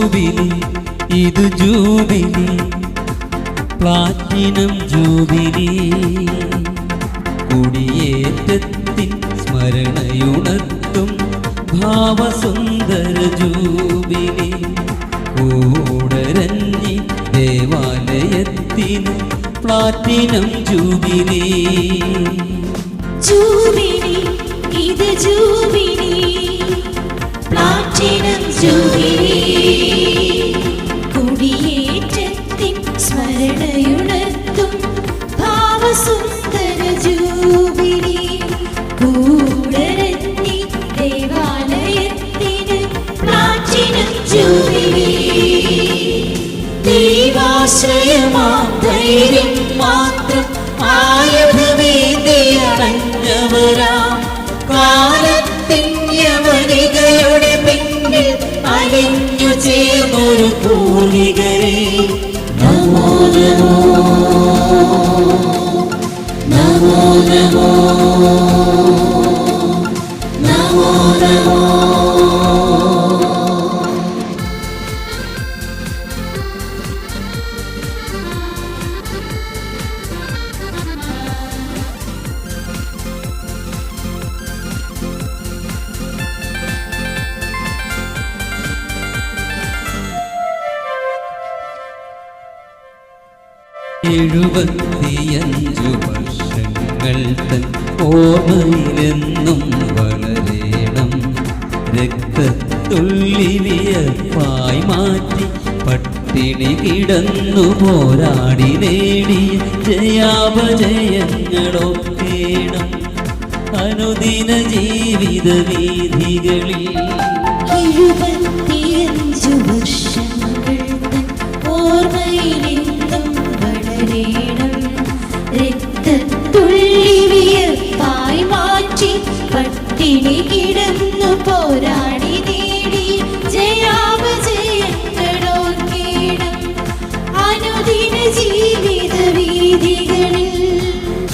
Jubilee ഇത് jubilee platinum jubilee. കുടിയേറ്റത്തിൻ സ്മരണയുണർത്തും ഭാവസുന്ദര ജൂബിലി. കൂടരഞ്ഞി ദേവാലയത്തിന് പ്ലാറ്റിനം ജൂബിലി. ജൂബിലി ഇത് ജൂബിലി. Platinum jubilee. അലിഞ്ഞു ചേർന്നൊരു പൂർണികരെ നമോ നമോ. എഴുപത്തിയഞ്ചു വർഷങ്ങൾ തൻ ഓർമ്മയിലെന്നും വളരേണം. രക്തത്തുള്ളിലിയപ്പായി മാറ്റി പട്ടിണി കിടന്നു പോരാടി നേടിയ ജയാപജയങ്ങളൊക്കേണം അനുദിന ജീവിത വീഥികളിൽ എഴുപത്തിയഞ്ചു വർഷങ്ങൾ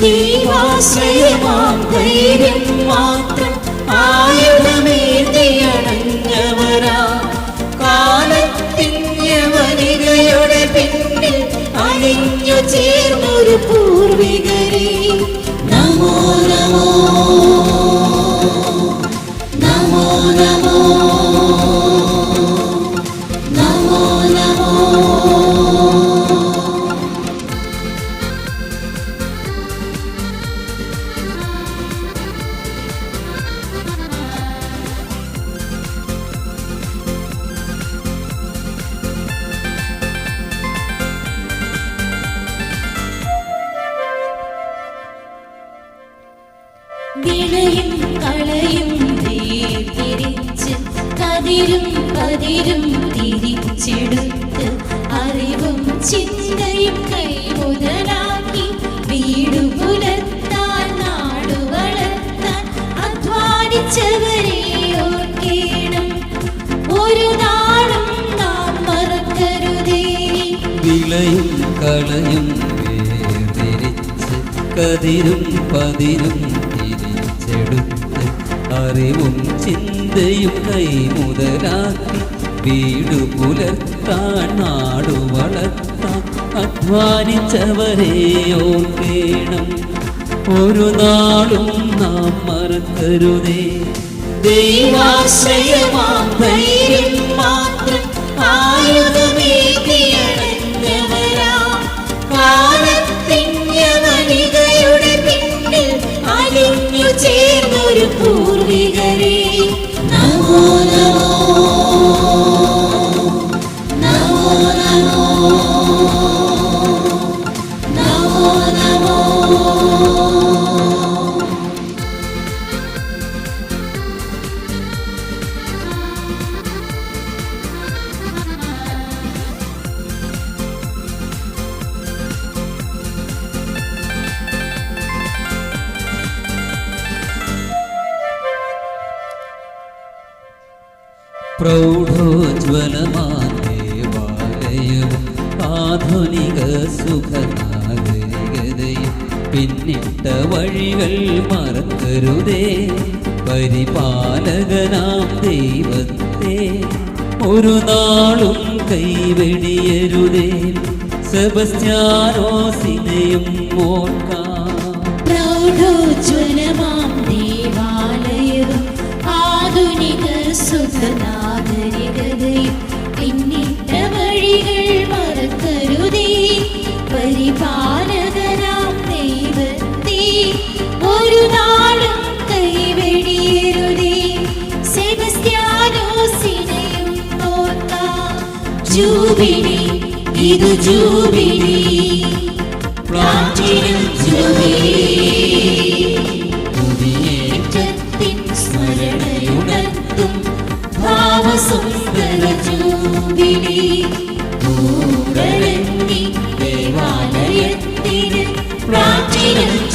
ദൈവാശ്രയമാം. ധൈര്യം മാത്രം ആയുധമേന്തിയണഞ്ഞവരാ. കാലത്തിൻ യവനികയുടെ പിന്നിൽ അണിഞ്ഞു ചേർന്നൊരു പൂർവികരെ. നമോ നമോ. നമോ നമോ. നമോ നമോ. കതിരും പതിരും തിരിച്ചെടുത്ത് അറിവും ചിന്തയും കൈമുതലാക്കി വീടു പുലർത്താൻ നാടു വളർത്താൻ അധ്വാനിച്ചവരെ ഒരു നാളും നാം മറക്കരുതേ. വിളയും കളയും വേർതിരിച്ച് കതിരും പതിരും തിരിച്ചെടുത്ത് അറിവും ചിന്തയും കൈമുതലാക്കി വീടു പുലർത്താൻ നാടു വളർത്താൻ അധ്വാനിച്ചവരെ ഓർക്കേണം. ഒരു നാളും നാം മറക്കരുതേ. ദൈവാശ്രയമാം ധൈര്യം മാത്രം ചേർന്നൊരു പൂർവികരെ പ്രൗഢോജ്വലമാദേവാലയവും ആധുനിക സുഖനാഗരികതയും പിന്നിട്ട വഴികൾ മറക്കരുതേ. പരിപാലകനാം ദൈവത്തെ ഒരു നാളും കൈവെടിയരുതേ. സെബസ്ത്യാനോസിനെയും ഓർക്കാം പ്രൗഢോജ്വലമാം സുഖനാഗരികതയും പിന്നിട്ട വഴികൾ മറക്കരുതേ പരിപാലകനാം ദൈവത്തെ ഒരു നാളും കൈവെടിയരുതേ സെബസ്ത്യാനോസിനെയും ഓർക്കാം ജൂബിലി ഇത് ജൂബിലി പ്ലാറ്റിനം